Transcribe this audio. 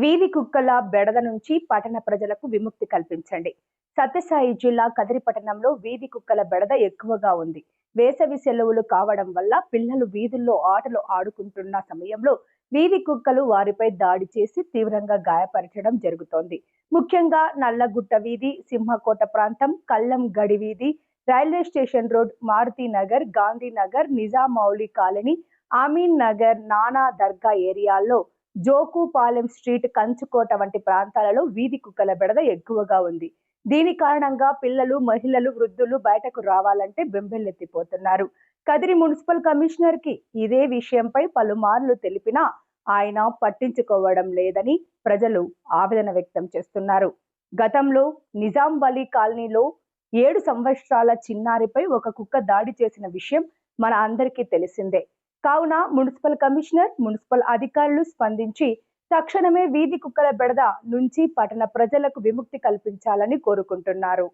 వీధి కుక్కల బెడద నుంచి పట్టణ ప్రజలకు విముక్తి కల్పించండి. సత్యసాయి జిల్లా కదిరి పట్టణంలో వీధి కుక్కల బెడద ఎక్కువగా ఉంది. వేసవి సెలవులు కావడం వల్ల పిల్లలు వీధుల్లో ఆటలు ఆడుకుంటున్న సమయంలో వీధి కుక్కలు వారిపై దాడి చేసి తీవ్రంగా గాయపరచడం జరుగుతోంది. ముఖ్యంగా నల్లగుట్ట వీధి సింహకోట ప్రాంతం కల్లం గడి వీధి railway station road Maruthi Nagar Gandhinagar Nizamouli colony Ameen Nagar నానా దర్గా ఏరియాల్లో జోకుపాలెం స్ట్రీట్ కంచుకోట వంటి ప్రాంతాలలో వీధి కుక్కల బెడద ఎక్కువగా ఉంది. దీని కారణంగా పిల్లలు మహిళలు వృద్ధులు బయటకు రావాలంటే బెంబెల్లెత్తిపోతున్నారు. కదిరి మున్సిపల్ కమిషనర్కి ఇదే విషయంపై పలుమార్లు తెలిపినా ఆయన పట్టించుకోవడం లేదని ప్రజలు ఆవేదన వ్యక్తం చేస్తున్నారు. గతంలో నిజాం వలీ కాలనీలో ఏడు సంవత్సరాల చిన్నారిపై ఒక కుక్క దాడి చేసిన విషయం మన అందరికీ తెలిసిందే. కావున మున్సిపల్ కమిషనర్ మున్సిపల్ అధికారులు స్పందించి తక్షణమే వీధి కుక్కల బెడద నుంచి పట్టణ ప్రజలకు విముక్తి కల్పించాలని కోరుకుంటున్నారు.